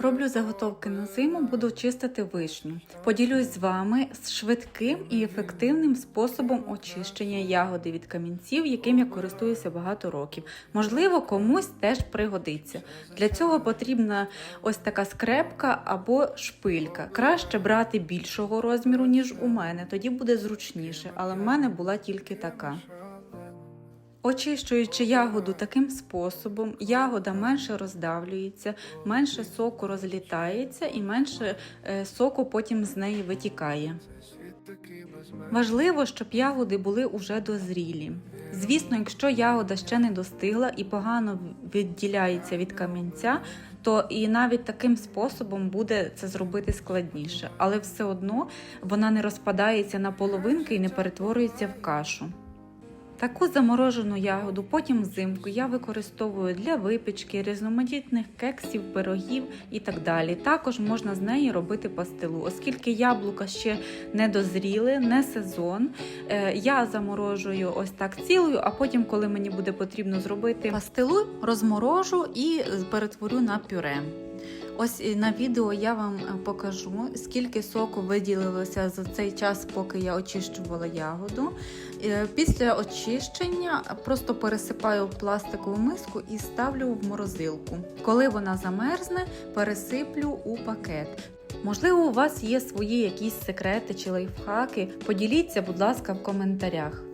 Роблю заготовки на зиму, буду чистити вишню. Поділюсь з вами з швидким і ефективним способом очищення ягоди від камінців, яким я користуюся багато років. Можливо, комусь теж пригодиться. Для цього потрібна ось така скрепка або шпилька. Краще брати більшого розміру, ніж у мене, тоді буде зручніше, але в мене була тільки така. Очищуючи ягоду таким способом, ягода менше роздавлюється, менше соку розлітається і менше е, соку потім з неї витікає. Важливо, щоб ягоди були уже дозрілі. Звісно, якщо ягода ще не достигла і погано відділяється від камінця, то і навіть таким способом буде це зробити складніше, але все одно вона не розпадається на половинки і не перетворюється в кашу. Таку заморожену ягоду потім взимку я використовую для випічки, різноманітних кексів, пирогів і так далі. Також можна з неї робити пастилу, оскільки яблука ще не дозріли, не сезон. е, Я заморожую ось так цілою, а потім, коли мені буде потрібно зробити пастилу, розморожу і перетворю на пюре. Ось на відео я вам е, покажу, скільки соку виділилося за цей час, поки я очищувала ягоду. Е, Після очищення просто пересипаю в пластикову миску і ставлю в морозилку. Коли вона замерзне, пересиплю у пакет. Можливо, у вас є свої якісь секрети чи лайфхаки. Поділіться, будь ласка, в коментарях.